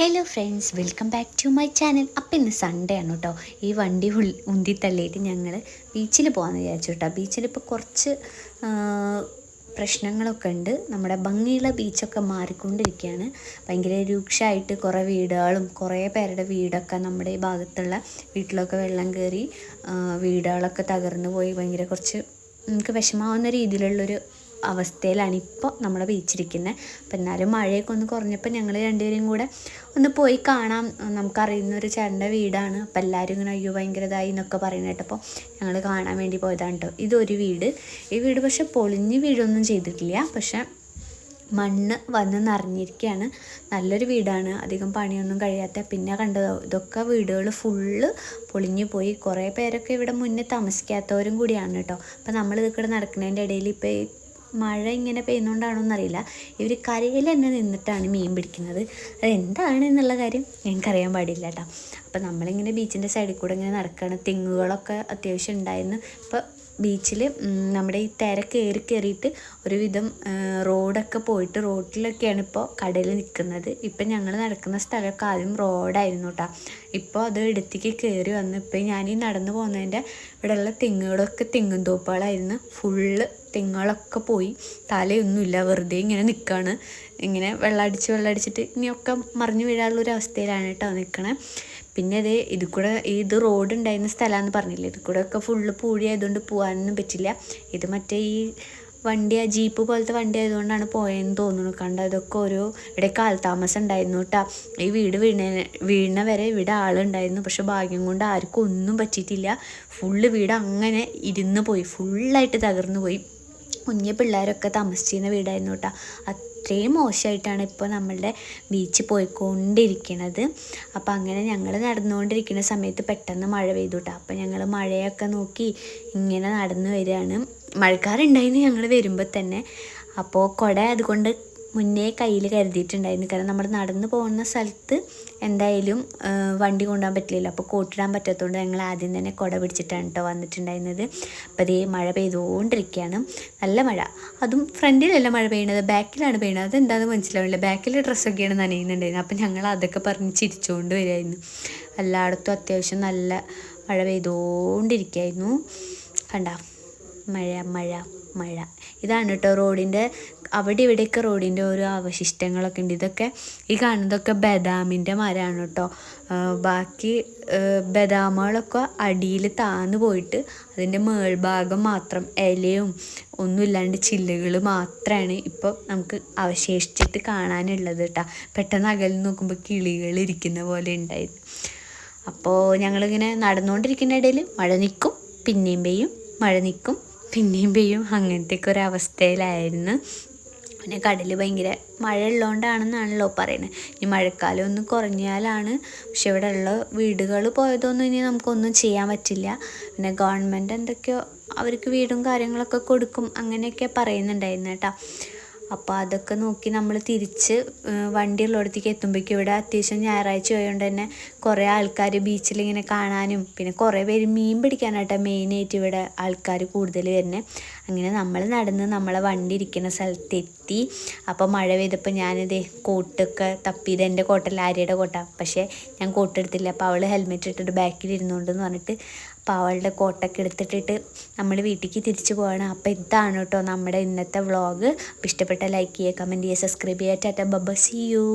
Hello friends welcome back to my channel അപ്പം ഇന്ന് Sunday ആണ് കേട്ടോ ഈ വണ്ടി ഉന്തി തള്ളിയിട്ട് ഞങ്ങൾ ബീച്ചിൽ പോകാമെന്ന് വിചാരിച്ചു കേട്ടോ ബീച്ചിൽ ഇപ്പോൾ കുറച്ച് പ്രശ്നങ്ങളൊക്കെ ഉണ്ട്. നമ്മുടെ ഭംഗിയുള്ള ബീച്ചൊക്കെ മാറിക്കൊണ്ടിരിക്കുകയാണ്. ഭയങ്കര രൂക്ഷമായിട്ട് കുറേ വീടുകളും കുറേ പേരുടെ വീടൊക്കെ നമ്മുടെ ഈ ഭാഗത്തുള്ള വീട്ടിലൊക്കെ വെള്ളം കയറി വീടുകളൊക്കെ തകർന്നു പോയി. ഭയങ്കര കുറച്ച് നമുക്ക് വിഷമാവുന്ന രീതിയിലുള്ളൊരു അവസ്ഥയിലാണ് ഇപ്പോൾ നമ്മൾ ബീച്ചിരിക്കുന്നത് അപ്പം എന്നാലും മഴയൊക്കെ ഒന്ന് കുറഞ്ഞപ്പോൾ ഞങ്ങൾ രണ്ടുപേരും കൂടെ ഒന്ന് പോയി കാണാം. നമുക്കറിയുന്ന ഒരു ചേട്ടന്റെ വീടാണ്. അപ്പം എല്ലാവരും ഇങ്ങനെ അയ്യോ ഭയങ്കരതായി എന്നൊക്കെ പറയുന്നത് കേട്ടപ്പോൾ ഞങ്ങൾ കാണാൻ വേണ്ടി പോയതാണ് കേട്ടോ. ഇതൊരു വീട്. ഈ വീട് പക്ഷെ പൊളിഞ്ഞ് വീഴൊന്നും ചെയ്തിട്ടില്ല. പക്ഷെ മണ്ണ് വന്ന് നിറഞ്ഞിരിക്കുകയാണ് നല്ലൊരു വീടാണ്. അധികം പണിയൊന്നും കഴിയാത്ത. പിന്നെ കണ്ടത് ഇതൊക്കെ വീടുകൾ ഫുള്ള് പൊളിഞ്ഞു പോയി. കുറേ പേരൊക്കെ ഇവിടെ മുന്നേ താമസിക്കാത്തവരും കൂടിയാണ് കേട്ടോ. അപ്പം നമ്മൾ ഇതൊക്കെ നടക്കുന്നതിന്റെ ഇടയിൽ ഇപ്പോൾ മഴ ഇങ്ങനെ പെയ്യുന്നതുകൊണ്ടാണോ എന്നറിയില്ല ഇവർ കരയിൽ തന്നെ നിന്നിട്ടാണ് മീൻ പിടിക്കുന്നത്. അതെന്താണ് എന്നുള്ള കാര്യം ഞങ്ങൾക്കറിയാൻ പാടില്ല കേട്ടോ. അപ്പോൾ നമ്മളിങ്ങനെ ബീച്ചിന്റെ സൈഡിൽ കൂടെ ഇങ്ങനെ നടക്കുകയാണ് തെങ്ങുകളൊക്കെ അത്യാവശ്യം ഉണ്ടായിരുന്നു. ഇപ്പോൾ ബീച്ചിൽ നമ്മുടെ ഈ തിര കയറി കയറിയിട്ട് ഒരുവിധം റോഡൊക്കെ പോയിട്ട് റോഡിലൊക്കെയാണ് ഇപ്പോൾ കടയിൽ നിൽക്കുന്നത് ഇപ്പം ഞങ്ങൾ നടക്കുന്ന സ്ഥലമൊക്കെ ആദ്യം റോഡായിരുന്നു കേട്ടോ ഇപ്പോൾ അത് ഇടത്തേക്ക് കയറി വന്ന് ഇപ്പം ഞാൻ ഈ നടന്നു പോകുന്നതിന്റെ ഇവിടെയുള്ള തെങ്ങുകളൊക്കെ തെങ്ങും തോപ്പുകളായിരുന്നു. ഫുള്ള് തെങ്ങുകളൊക്കെ പോയി തലയൊന്നുമില്ല വെറുതെ ഇങ്ങനെ നിൽക്കുകയാണ് ഇങ്ങനെ വെള്ളമടിച്ച് വെള്ളമടിച്ചിട്ട് ഇനിയൊക്കെ മറിഞ്ഞു വീഴാനുള്ളൊരു അവസ്ഥയിലാണ് കേട്ടോ നിൽക്കണേ പിന്നെ ഇത് ഇത് കൂടെ ഇത് റോഡ് ഉണ്ടായിരുന്ന സ്ഥലമാണെന്ന് പറഞ്ഞില്ലേ? ഇത് കൂടെ ഒക്കെ ഫുള്ള് പൂഴി ആയതുകൊണ്ട് പോകാനൊന്നും പറ്റില്ല. ഇത് മറ്റേ ഈ വണ്ടി ആ ജീപ്പ് പോലത്തെ വണ്ടി ആയതുകൊണ്ടാണ് പോയെന്ന് തോന്നുന്നു. കണ്ട? ഇതൊക്കെ ഓരോ ഇവിടെ കാലതാമസം ഉണ്ടായിരുന്നു കേട്ടോ. ഈ വീട് വീണ വീണ വരെ ഇവിടെ ആളുണ്ടായിരുന്നു. പക്ഷെ ഭാഗ്യം കൊണ്ട് ആർക്കും ഒന്നും പറ്റിയിട്ടില്ല. ഫുള്ള് വീട് അങ്ങനെ ഇരുന്ന് പോയി. ഫുള്ളായിട്ട് തകർന്നു പോയി. കുഞ്ഞു പിള്ളേരൊക്കെ താമസിച്ചിരുന്ന വീടായിരുന്നു കേട്ടോ. അത്രയും മോശമായിട്ടാണ് ഇപ്പോൾ നമ്മളുടെ ബീച്ച് പോയിക്കൊണ്ടിരിക്കുന്നത് അപ്പോൾ അങ്ങനെ ഞങ്ങൾ നടന്നുകൊണ്ടിരിക്കുന്ന സമയത്ത് പെട്ടെന്ന് മഴ പെയ്തു കേട്ടോ അപ്പോൾ ഞങ്ങൾ മഴയൊക്കെ നോക്കി ഇങ്ങനെ നടന്നു വരികയാണ്. മഴക്കാറുണ്ടായിരുന്നു ഞങ്ങൾ വരുമ്പോൾ തന്നെ. അപ്പോൾ കുട അതുകൊണ്ട് മുന്നേ കയ്യിൽ കരുതിയിട്ടുണ്ടായിരുന്നു. കാരണം നമ്മൾ നടന്നു പോകുന്ന സ്ഥലത്ത് എന്തായാലും വണ്ടി കൊണ്ടുപോകാൻ പറ്റില്ലല്ലോ. അപ്പോൾ കോട്ടിടാൻ പറ്റാത്തതുകൊണ്ട് ഞങ്ങൾ ആദ്യം തന്നെ കുട പിടിച്ചിട്ടാണ് കേട്ടോ വന്നിട്ടുണ്ടായിരുന്നത്. അപ്പോൾ അതേ മഴ പെയ്തുകൊണ്ടിരിക്കുകയാണ്. നല്ല മഴ. അതും ഫ്രണ്ടിലല്ല മഴ പെയ്യണത്? ബാക്കിലാണ് പെയ്യണത്. അതെന്താണെന്ന് മനസ്സിലാവില്ല ബാക്കിലെ ഡ്രസ്സൊക്കെയാണ് നനയുന്നുണ്ടായിരുന്നത്. അപ്പോൾ ഞങ്ങൾ അതൊക്കെ പറഞ്ഞ് ചിരിച്ചുകൊണ്ട് വരുമായിരുന്നു എല്ലായിടത്തും അത്യാവശ്യം നല്ല മഴ പെയ്തുകൊണ്ടിരിക്കുകയായിരുന്നു. കണ്ട? മഴ മഴ മഴ. ഇതാണ് കേട്ടോ റോഡിന്റെ അവിടെ ഇവിടെയൊക്കെ റോഡിന്റെ ഓരോ അവശിഷ്ടങ്ങളൊക്കെ ഉണ്ട്. ഇതൊക്കെ ഈ കാണുന്നതൊക്കെ ബദാമിന്റെ മരമാണ് കേട്ടോ. ബാക്കി ബദാമുകളൊക്കെ അടിയിൽ താന്ന് പോയിട്ട് അതിന്റെ മേൾഭാഗം മാത്രം ഇലയും ഒന്നുമില്ലാണ്ട് ചില്ലുകൾ മാത്രമാണ് ഇപ്പോൾ നമുക്ക് അവശേഷിച്ചിട്ട് കാണാനുള്ളത് കേട്ടോ. പെട്ടെന്ന് അകലിൽ നോക്കുമ്പോൾ കിളികൾ ഇരിക്കുന്ന പോലെ ഉണ്ടായിരുന്നു അപ്പോൾ ഞങ്ങളിങ്ങനെ നടന്നുകൊണ്ടിരിക്കുന്ന ഇടയിൽ മഴ നിൽക്കും പിന്നെയും പെയ്യും മഴ നിൽക്കും പിന്നെയും പെയ്യും. അങ്ങനത്തെ ഒക്കെ ഒരു അവസ്ഥയിലായിരുന്നു. പിന്നെ കടൽ ഭയങ്കര മഴ ഉള്ളതുകൊണ്ടാണെന്നാണല്ലോ പറയുന്നത്. ഇനി മഴക്കാലം ഒന്ന് കുറഞ്ഞാലാണ്. പക്ഷെ ഇവിടെ ഉള്ള വീടുകൾ പോയതൊന്നും ഇനി നമുക്കൊന്നും ചെയ്യാൻ പറ്റില്ല. പിന്നെ ഗവൺമെന്റ് എന്തൊക്കെയോ അവർക്ക് വീടും കാര്യങ്ങളൊക്കെ കൊടുക്കും അങ്ങനെയൊക്കെ പറയുന്നുണ്ടായിരുന്നു കേട്ടോ. അപ്പോൾ അതൊക്കെ നോക്കി നമ്മൾ തിരിച്ച് ഏഹ് വണ്ടി ഉള്ളിടത്തേക്ക് എത്തുമ്പോഴേക്കും ഇവിടെ അത്യാവശ്യം ഞായറാഴ്ച ആയതുകൊണ്ട് തന്നെ കുറേ ആൾക്കാർ ബീച്ചിൽ ഇങ്ങനെ കാണാനും പിന്നെ കുറേ പേര് മീൻ പിടിക്കാനായിട്ട് മെയിനായിട്ട് ഇവിടെ ആൾക്കാർ കൂടുതൽ വരുന്നത് അങ്ങനെ നമ്മൾ നടന്ന് നമ്മളെ വണ്ടി ഇരിക്കുന്ന സ്ഥലത്തെത്തി അപ്പോൾ മഴ പെയ്തപ്പോൾ ഞാനിത് കോട്ടൊക്കെ തപ്പിയത്. എന്റെ കോട്ടല്ല ആര്യയുടെ കോട്ട. പക്ഷേ ഞാൻ കോട്ടെടുത്തില്ല അപ്പോൾ അവൾ ഹെൽമെറ്റ് ഇട്ടിട്ട് ബാക്കിൽ ഇരുന്നുകൊണ്ടെന്ന് പറഞ്ഞിട്ട് അപ്പോൾ അവളുടെ കോട്ടൊക്കെ എടുത്തിട്ടിട്ട് നമ്മൾ വീട്ടിലേക്ക് തിരിച്ചു പോവാണ്. അപ്പോൾ ഇതാണ് കേട്ടോ നമ്മുടെ ഇന്നത്തെ വ്ളോഗ് അപ്പോൾ ഇഷ്ടപ്പെട്ട ലൈക്ക് ചെയ്യുക കമന്റ് ചെയ്യുക സബ്സ്ക്രൈബ് ചെയ്യുക. Tata ബബ C U